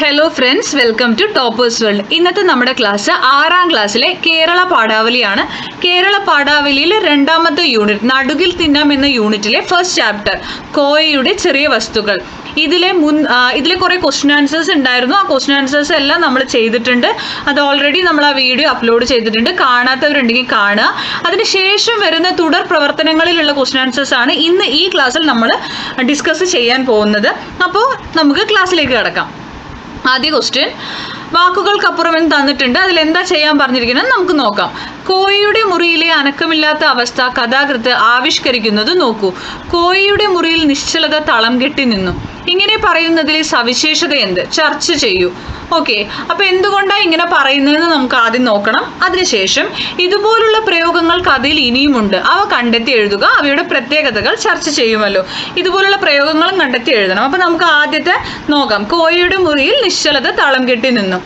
Hello friends welcome to toppers world ഇന്നത്തെ നമ്മുടെ class ആറാം ക്ലാസ്സിലെ കേരള പാഠാവലിയാണ്. കേരള പാഠാവലിയിലെ രണ്ടാമത്തെ യൂണിറ്റ് നടുകിൽ തിന്നാം എന്ന യൂണിറ്റിലെ ഫസ്റ്റ് ചാപ്റ്റർ കോയയുടെ ചെറിയ വസ്തുക്കൾ. ഇതിലെ മുൻ ഇതിലെ കുറേ ക്വസ്റ്റ്യൻ ആൻസേഴ്സ് ഉണ്ടായിരുന്നു. ആ ക്വസ്റ്റ്യൻ ആൻസേഴ്സ് എല്ലാം നമ്മൾ ചെയ്തിട്ടുണ്ട്. അത് ഓൾറെഡി നമ്മൾ ആ വീഡിയോ അപ്ലോഡ് ചെയ്തിട്ടുണ്ട്. കാണാത്തവരുണ്ടെങ്കിൽ കാണുക. അതിനുശേഷം വരുന്ന തുടർ പ്രവർത്തനങ്ങളിലുള്ള ക്വസ്റ്റ്യൻ ആൻസേഴ്സ് ആണ് ഇന്ന് ഈ ക്ലാസ്സിൽ നമ്മൾ ഡിസ്കസ് ചെയ്യാൻ പോകുന്നത്. അപ്പോൾ നമുക്ക് ക്ലാസ്സിലേക്ക് കിടക്കാം. ആദ്യ ക്വസ്റ്റ്യൻ വാക്കുകൾക്കപ്പുറം എന്ന് തന്നിട്ടുണ്ട്? അതിൽ എന്താ ചെയ്യാൻ പറഞ്ഞിരിക്കുന്നത്? നമുക്ക് നോക്കാം. കോഴിയുടെ മുറിയിലെ അനക്കമില്ലാത്ത അവസ്ഥ കഥാകൃത്ത് ആവിഷ്കരിക്കുന്നത് നോക്കൂ. കോഴിയുടെ മുറിയിൽ നിശ്ചലത തളം കെട്ടി നിന്നു. ഇങ്ങനെ പറയുന്നതിലെ സവിശേഷത എന്ത്? ചർച്ച ചെയ്യൂ. ഓക്കെ. അപ്പൊ എന്തുകൊണ്ടാണ് ഇങ്ങനെ പറയുന്നതെന്ന് നമുക്ക് ആദ്യം നോക്കണം. അതിനുശേഷം ഇതുപോലുള്ള പ്രയോഗങ്ങൾ കഥയിൽ ഇനിയുമുണ്ട്. അവ കണ്ടെത്തി എഴുതുക. അവയുടെ പ്രത്യേകതകൾ ചർച്ച ചെയ്യുമല്ലോ. ഇതുപോലുള്ള പ്രയോഗങ്ങളും കണ്ടെത്തി എഴുതണം. അപ്പൊ നമുക്ക് ആദ്യത്തെ നോക്കാം. കോയയുടെ മുറിയിൽ നിശ്ചലത തളം കെട്ടി നിന്നു.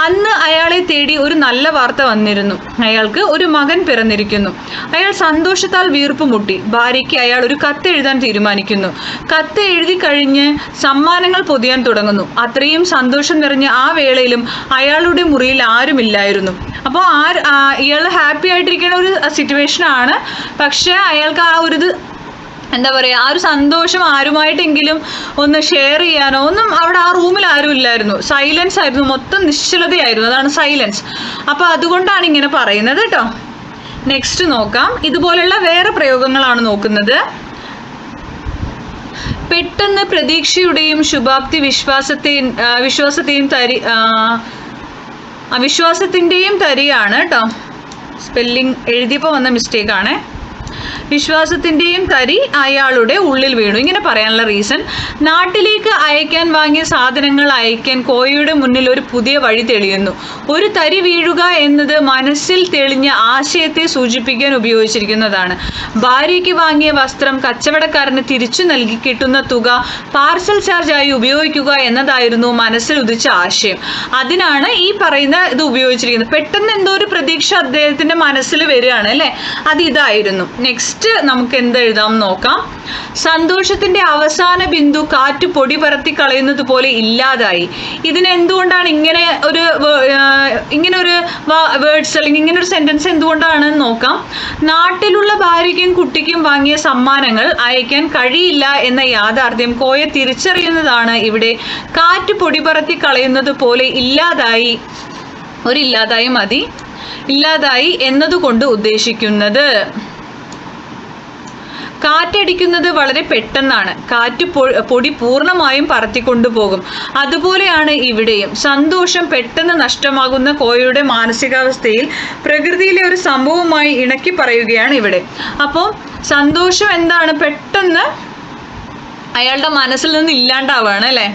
അന്ന് അയാളെ തേടി ഒരു നല്ല വാർത്ത വന്നിരുന്നു. അയാൾക്ക് ഒരു മകൻ പിറന്നിരിക്കുന്നു. അയാൾ സന്തോഷത്താൽ വീർപ്പ് മുട്ടി. ഭാര്യയ്ക്ക് അയാൾ ഒരു കത്ത് എഴുതാൻ തീരുമാനിക്കുന്നു. കത്ത് എഴുതി കഴിഞ്ഞ് സമ്മാനങ്ങൾ പൊതിയാൻ തുടങ്ങുന്നു. അത്രയും സന്തോഷം നിറഞ്ഞ ആ വേളയിലും അയാളുടെ മുറിയിൽ ആരുമില്ലായിരുന്നു. അപ്പോൾ ആ ഇയാൾ ഹാപ്പി ആയിട്ടിരിക്കുന്ന ഒരു സിറ്റുവേഷൻ ആണ്. പക്ഷേ അയാൾക്ക് ആ ഒരു എന്താ പറയുക ആ ഒരു സന്തോഷം ആരുമായിട്ടെങ്കിലും ഒന്ന് ഷെയർ ചെയ്യാനോ ഒന്നും അവിടെ ആ റൂമിൽ ആരും ഇല്ലായിരുന്നു. സൈലൻസ് ആയിരുന്നു മൊത്തം നിശ്ചലതയായിരുന്നു. അതാണ് സൈലൻസ് അപ്പോൾ അതുകൊണ്ടാണ് ഇങ്ങനെ പറയുന്നത് കേട്ടോ. നെക്സ്റ്റ് നോക്കാം. ഇതുപോലെയുള്ള വേറെ പ്രയോഗങ്ങളാണ് നോക്കുന്നത്. പെട്ടെന്ന് പ്രതീക്ഷയുടെയും ശുഭാപ്തി വിശ്വാസത്തെയും വിശ്വാസത്തെയും തരി ആ, ആ, വിശ്വാസത്തിന്റെയും തരിയാണ് കേട്ടോ. സ്പെല്ലിംഗ് എഴുതിയപ്പോൾ വന്ന മിസ്റ്റേക്കാണ് വിശ്വാസത്തിന്റെയും തരി അയാളുടെ ഉള്ളിൽ വീണു. ഇങ്ങനെ പറയാനുള്ള റീസൺ നാട്ടിലേക്ക് അയക്കാൻ വാങ്ങിയ സാധനങ്ങൾ അയക്കാൻ കോയയുടെ മുന്നിൽ ഒരു പുതിയ വഴി തെളിയുന്നു. ഒരു തരി വീഴുക എന്നത് മനസ്സിൽ തെളിഞ്ഞ ആശയത്തെ സൂചിപ്പിക്കാൻ ഉപയോഗിച്ചിരിക്കുന്നതാണ്. ഭാര്യയ്ക്ക് വാങ്ങിയ വസ്ത്രം കച്ചവടക്കാരന് തിരിച്ചു നൽകി കിട്ടുന്ന തുക പാർസൽ ചാർജായി ഉപയോഗിക്കുക എന്നതായിരുന്നു മനസ്സിൽ ഉദിച്ച ആശയം. അതിനാണ് ഈ പറയുന്ന ഇത് ഉപയോഗിച്ചിരിക്കുന്നത്. പെട്ടെന്ന് എന്തോ ഒരു പ്രതീക്ഷ അദ്ദേഹത്തിന്റെ മനസ്സിൽ വരികയാണ് അല്ലെ? അത് ഇതായിരുന്നു. നെക്സ്റ്റ് നമുക്ക് എന്ത് എഴുതാം നോക്കാം. സന്തോഷത്തിന്റെ അവസാന ബിന്ദു കാറ്റ് പൊടി പറത്തി കളയുന്നത് പോലെ ഇല്ലാതായി. ഇതിനെന്തുകൊണ്ടാണ് ഇങ്ങനെ ഒരു ഇങ്ങനെ ഒരു വേർഡ്സ് അല്ലെങ്കിൽ ഇങ്ങനെ ഒരു സെന്റൻസ് എന്തുകൊണ്ടാണ് നോക്കാം. നാട്ടിലുള്ള ഭാര്യയ്ക്കും കുട്ടിക്കും വാങ്ങിയ സമ്മാനങ്ങൾ അയക്കാൻ കഴിയില്ല എന്ന യാഥാർത്ഥ്യം കോയ തിരിച്ചറിയുന്നതാണ് ഇവിടെ. കാറ്റ് പൊടി പറത്തി കളയുന്നത് പോലെ ഇല്ലാതായി ഒരു ഇല്ലാതായി മതി. ഇല്ലാതായി എന്നതുകൊണ്ട് ഉദ്ദേശിക്കുന്നത്. കാറ്റടിക്കുന്നത് വളരെ പെട്ടെന്നാണ്. കാറ്റ് പൊടി പൂർണമായും പറത്തിക്കൊണ്ടുപോകും. അതുപോലെയാണ് ഇവിടെയും. സന്തോഷം പെട്ടെന്ന് നഷ്ടമാകുന്ന കോയയുടെ മാനസികാവസ്ഥയിൽ പ്രകൃതിയിലെ ഒരു സംഭവമായി ഇണക്കി പറയുകയാണ് ഇവിടെ. അപ്പോൾ സന്തോഷം എന്താണ് പെട്ടെന്ന് അയാളുടെ മനസ്സിൽ നിന്ന് ഇല്ലാണ്ടാവാണ് അല്ലേ?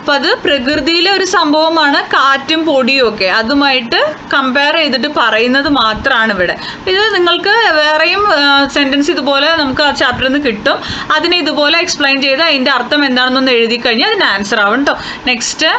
അപ്പൊ അത് പ്രകൃതിയിലെ ഒരു സംഭവമാണ് കാറ്റും പൊടിയും ഒക്കെ. അതുമായിട്ട് കമ്പയർ ചെയ്തിട്ട് പറയുന്നത് മാത്രമാണ് ഇവിടെ. ഇത് നിങ്ങൾക്ക് വേറെയും സെന്റൻസ് ഇതുപോലെ നമുക്ക് ആ ചാപ്റ്ററിൽ നിന്ന് കിട്ടും. അതിനെ ഇതുപോലെ എക്സ്പ്ലെയിൻ ചെയ്ത് അതിന്റെ അർത്ഥം എന്താണെന്നൊന്ന് എഴുതി കഴിഞ്ഞാൽ അതിന് ആൻസർ ആവും കേട്ടോ നെക്സ്റ്റ്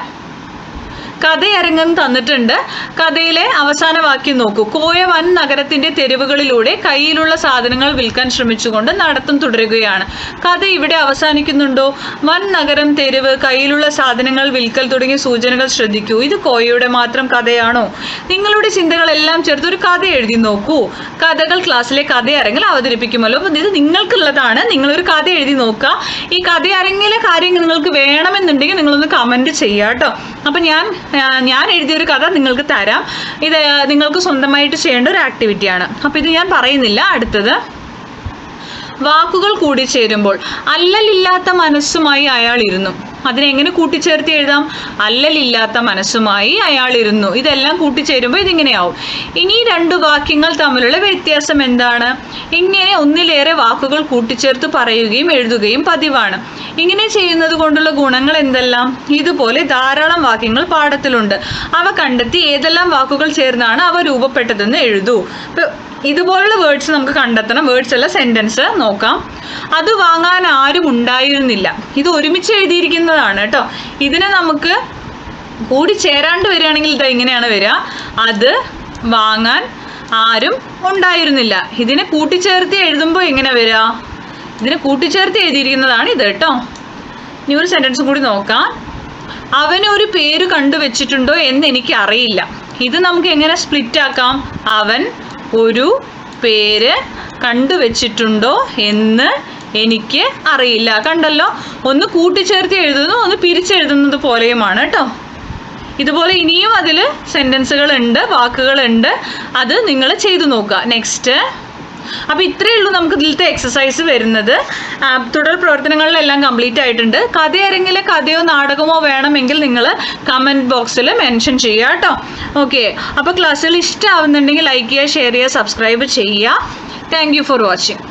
കഥയരങ്ങം തന്നിട്ടുണ്ട്. കഥയിലെ അവസാന വാക്യം നോക്കൂ. കോയ വൻ നഗരത്തിന്റെ തെരുവുകളിലൂടെ കയ്യിലുള്ള സാധനങ്ങൾ വിൽക്കാൻ ശ്രമിച്ചുകൊണ്ട് നടത്തം തുടരുകയാണ്. കഥ ഇവിടെ അവസാനിക്കുന്നുണ്ടോ? വൻ നഗരം തെരുവ് കയ്യിലുള്ള സാധനങ്ങൾ വിൽക്കൽ തുടങ്ങിയ സൂചനകൾ ശ്രദ്ധിക്കൂ. ഇത് കോയയുടെ മാത്രം കഥയാണോ? നിങ്ങളുടെ ചിന്തകളെല്ലാം ചേർത്ത് ഒരു കഥ എഴുതി നോക്കൂ. കഥകൾ ക്ലാസ്സിലെ കഥയരങ്ങിൽ അവതരിപ്പിക്കുമല്ലോ. അപ്പം ഇത് നിങ്ങൾക്കുള്ളതാണ്. നിങ്ങളൊരു കഥ എഴുതി നോക്കുക. ഈ കഥയരങ്ങിലെ കാര്യം നിങ്ങൾക്ക് വേണമെന്നുണ്ടെങ്കിൽ നിങ്ങളൊന്ന് കമന്റ് ചെയ്യാം കേട്ടോ. അപ്പം ഞാൻ ഞാൻ എഴുതിയൊരു കഥ നിങ്ങൾക്ക് തരാം. ഇത് നിങ്ങൾക്ക് സ്വന്തമായിട്ട് ചെയ്യേണ്ട ഒരു ആക്ടിവിറ്റിയാണ് അപ്പോൾ ഇത് ഞാൻ പറയുന്നില്ല. അടുത്തത്. വാക്കുകൾ കൂടിച്ചേരുമ്പോൾ അല്ലലില്ലാത്ത മനസ്സുമായി അയാൾ ഇരുന്നു. അതിനെങ്ങനെ കൂട്ടിച്ചേർത്ത് എഴുതാം? അല്ലലില്ലാത്ത മനസ്സുമായി അയാൾ ഇരുന്നു. ഇതെല്ലാം കൂട്ടിച്ചേരുമ്പോൾ ഇതിങ്ങനെയാവും. ഇനി രണ്ടു വാക്യങ്ങൾ തമ്മിലുള്ള വ്യത്യാസം എന്താണ്? ഇങ്ങനെ ഒന്നിലേറെ വാക്കുകൾ കൂട്ടിച്ചേർത്ത് പറയുകയും എഴുതുകയും പതിവാണ്. ഇങ്ങനെ ചെയ്യുന്നത് കൊണ്ടുള്ള ഗുണങ്ങൾ എന്തെല്ലാം? ഇതുപോലെ ധാരാളം വാക്യങ്ങൾ പാഠത്തിലുണ്ട്. അവ കണ്ടെത്തി ഏതെല്ലാം വാക്കുകൾ ചേർന്നാണ് അവ രൂപപ്പെട്ടതെന്ന് എഴുതൂ. ഇതുപോലുള്ള വേർഡ്സ് നമുക്ക് കണ്ടെത്തണം. വേർഡ്സ് അല്ല സെന്റൻസ് നോക്കാം. അത് വാങ്ങാൻ ആരും ഉണ്ടായിരുന്നില്ല. ഇത് ഒരുമിച്ച് എഴുതിയിരിക്കുന്നതാണ് കേട്ടോ. ഇതിനെ നമുക്ക് കൂടി ചേരാണ്ട് വരികയാണെങ്കിൽ ഇത് ഇങ്ങനെയാണ് വരിക. അത് വാങ്ങാൻ ആരും ഉണ്ടായിരുന്നില്ല. ഇതിനെ കൂട്ടിച്ചേർത്ത് എഴുതുമ്പോൾ എങ്ങനെ വരിക? ഇതിനെ കൂട്ടിച്ചേർത്ത് എഴുതിയിരിക്കുന്നതാണ് ഇത് കേട്ടോ. ഇനി ഒരു സെന്റൻസും കൂടി നോക്കാം. അവനൊരു പേര് കണ്ടുവച്ചിട്ടുണ്ടോ എന്ന് എനിക്ക് അറിയില്ല. ഇത് നമുക്ക് എങ്ങനെ സ്പ്ലിറ്റ് ആക്കാം? അവൻ ഒരു പേര് കണ്ടുവച്ചിട്ടുണ്ടോ എന്ന് എനിക്ക് അറിയില്ല. കണ്ടല്ലോ? ഒന്ന് കൂട്ടിച്ചേർത്ത് എഴുതുന്നു ഒന്ന് പിരിച്ചെഴുതുന്നത് പോലെയുമാണ് കേട്ടോ ഇതുപോലെ ഇനിയും അതിൽ സെന്റൻസുകൾ ഉണ്ട് വാക്കുകളുണ്ട്. അത് നിങ്ങൾ ചെയ്തു നോക്കുക. നെക്സ്റ്റ് അപ്പോൾ ഇത്രയേ ഉള്ളൂ നമുക്ക് ഇതിലത്തെ എക്സസൈസ് വരുന്നത്. തുടർ പ്രവർത്തനങ്ങളിലെല്ലാം കംപ്ലീറ്റ് ആയിട്ടുണ്ട്. കഥയരങ്ങിലെ കഥയോ നാടകമോ വേണമെങ്കിൽ നിങ്ങൾ കമന്റ് ബോക്സിൽ മെൻഷൻ ചെയ്യുക കേട്ടോ ഓക്കെ അപ്പോൾ ക്ലാസ്സുകൾ ഇഷ്ടമാവുന്നുണ്ടെങ്കിൽ ലൈക്ക് ചെയ്യുക ഷെയർ ചെയ്യുക സബ്സ്ക്രൈബ് ചെയ്യുക. Thank for watching